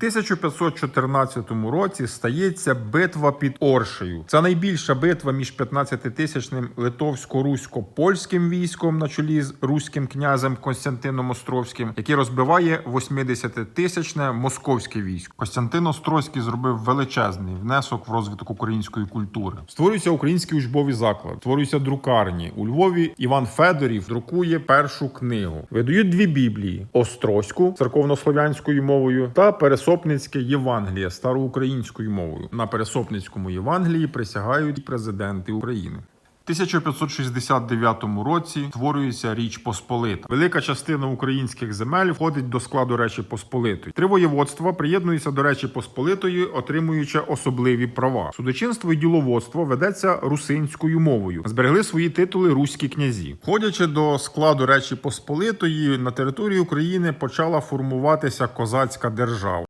1514 році стається битва під Оршею. Це найбільша битва між 15-тисячним литовсько-русько-польським військом на чолі з руським князем Константином Островським, який розбиває 80-тисячне московське військо. Костянтин Острозький зробив величезний внесок в розвиток української культури. Створюються українські учбові заклади, створюються друкарні. У Львові Іван Федорів друкує першу книгу. Видають дві біблії: Острозьку церковнослов'янською мовою та Пересопницьке Євангеліє староукраїнською мовою. На Пересопницькому Євангелії присягають президенти України. У 1569 році створюється Річ Посполита. Велика частина українських земель входить до складу Речі Посполитої. Три воєводства приєднуються до Речі Посполитої, отримуючи особливі права. Судочинство і діловодство ведеться русинською мовою. Зберегли свої титули руські князі. Входячи до складу Речі Посполитої, на території України почала формуватися козацька держава.